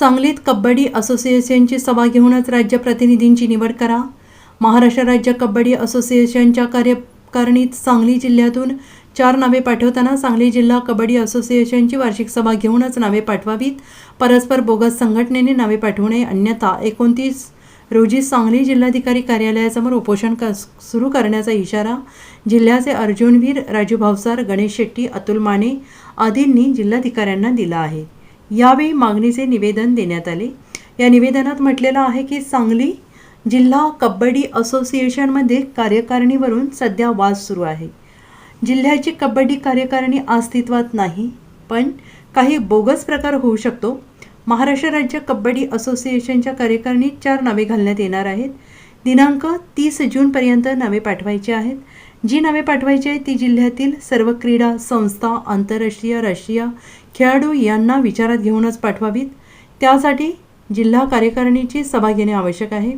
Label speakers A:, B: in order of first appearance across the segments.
A: सांगलीत कबड्डी असोसिएशनची सभा घेऊनच राज्य प्रतिनिधींची निवड करा. महाराष्ट्र राज्य कबड्डी असोसिएशनच्या कार्यकारणीत सांगली जिल्ह्यातून चार नावे पाठवताना सांगली जिल्हा कबड्डी असोसिएशनची वार्षिक सभा घेऊनच नावे पाठवावीत. परस्पर बोगस संघटनेने नावे पाठवू नये अन्यथा एकोणतीस रोजी सांगली जिल्हाधिकारी कार्यालयासमोर उपोषण क सुरू करण्याचा इशारा जिल्ह्याचे अर्जुनवीर राजू भावसार गणेश शेट्टी अतुल माने आदींनी जिल्हाधिकाऱ्यांना दिला आहे. यावेळी मागणीचे निवेदन देण्यात आले. या निवेदनात म्हटलेलं आहे की सांगली जिल्हा कबड्डी असोसिएशनमध्ये कार्यकारिणीवरून सध्या वाद सुरू आहे. जिल्ह्याची कबड्डी कार्यकारिणी अस्तित्वात नाही पण काही बोगस प्रकार होऊ शकतो. महाराष्ट्र राज्य कबड्डी असोसिएशनच्या कार्यकारिणीत चार नावे घालण्यात येणार आहेत. दिनांक तीस जूनपर्यंत नावे पाठवायची आहेत. जी नावे पाठवायची आहेत ती जिल्ह्यातील सर्व क्रीडा संस्था आंतरराष्ट्रीय राष्ट्रीय खेळाडू यांना विचारात घेऊनच पाठवावीत. त्यासाठी जिल्हा कार्यकारिणीची सभा घेणे आवश्यक आहे.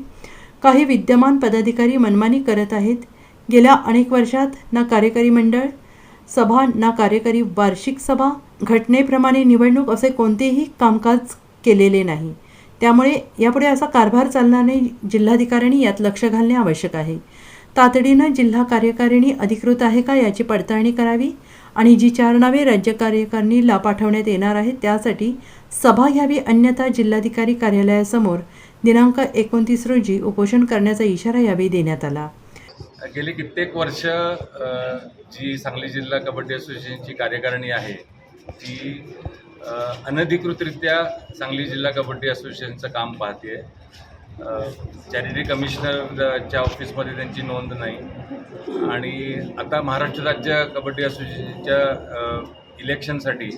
A: काही विद्यमान पदाधिकारी मनमानी करत आहेत. गेल्या अनेक वर्षात ना कार्यकारी मंडळ सभा ना कार्यकारी वार्षिक सभा घटनेप्रमाणे निवडणूक असे कोणतेही कामकाज केलेले नाही. त्यामुळे यापुढे असा कारभार चालणार नाही जिल्हाधिकाऱ्यांनी यात लक्ष घालणे आवश्यक आहे. तातडीनं जिल्हा कार्यकारिणी अधिकृत आहे का याची पडताळणी करावी? आणि जी चार नावे राज्य कार्यकारिणीला पाठवण्यात येणार आहेत त्यासाठी सभा घ्यावी अन्यथा जिल्हाधिकारी कार्यालयासमोर दिनांक एकोणतीस रोजी उपोषण करण्याचा इशारा यावेळी देण्यात आला.
B: गेली कित्येक वर्ष जी सांगली जिल्हा कबड्डी असोसिएशनची कार्यकारिणी आहे ती अनधिकृतरित्या सांगली जिल्हा कबड्डी असोसिएशनचं काम पाहते चॅरिटी कमिशनरच्या ऑफिसमध्ये त्यांची नोंद नाही. आणि आता महाराष्ट्र राज्य कबड्डी असोसिएशनच्या इलेक्शनसाठी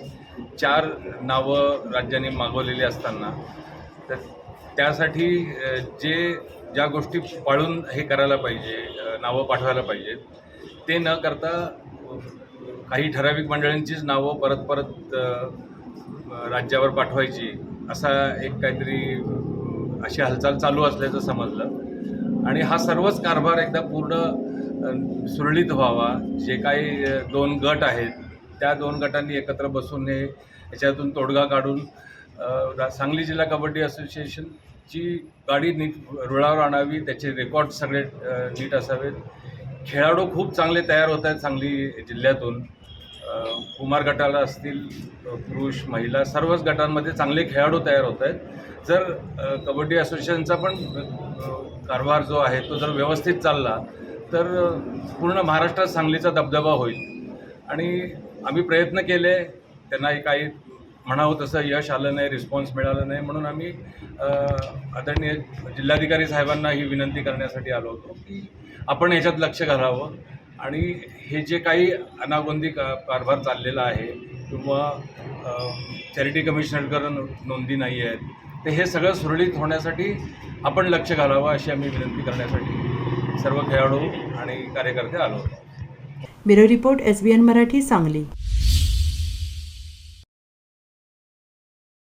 B: चार नावं राज्याने मागवलेली असताना तर त्यासाठी जे ज्या गोष्टी पाळून हे करायला पाहिजे नावं पाठवायला पाहिजेत ते न करता काही ठराविक मंडळींचीच नावं परत परत राज्यावर पाठवायची असा एक काहीतरी अशी हालचाल चालू असल्याचं समजलं. आणि हा सर्वच कारभार एकदा पूर्ण सुरळीत व्हावा. जे काही दोन गट आहेत त्या दोन गटांनी एकत्र बसून हे याच्यातून तोडगा काढून सांगली जिल्हा कबड्डी असोसिएशनची गाडी नीट रुळावर आणावी त्याचे रेकॉर्ड सगळे नीट असावेत. खेळाडू खूप चांगले तयार होत आहेत सांगली जिल्ह्यातून. कुमार गटाला असतील पुरुष महिला सर्वच गटांमध्ये चांगले खेळाडू तयार होत आहेत. जर कबड्डी असोसिएशनचा पण कारभार जो आहे तो जर व्यवस्थित चालला तर पूर्ण महाराष्ट्रात सांगलीचा दबदबा होईल. आणि आम्ही प्रयत्न केले त्यांनाही काही म्हणावं तसं यश आलं नाही रिस्पॉन्स मिळाला नाही म्हणून आम्ही आदरणीय जिल्हाधिकारी साहेबांना ही विनंती करण्यासाठी आलो होतो की आपण ह्याच्यात लक्ष घालावं. आणि हे जे काही अनागोंदी का कारभार चाललेला आहे किंवा चॅरिटी कमिशनरकडे नोंदी नाही आहेत तर हे सगळं सुरळीत होण्यासाठी आपण लक्ष घालावं अशी आम्ही विनंती करण्यासाठी सर्व खेळाडू आणि कार्यकर्ते आलो होतो
A: bureau report S B N Marathi Sangli.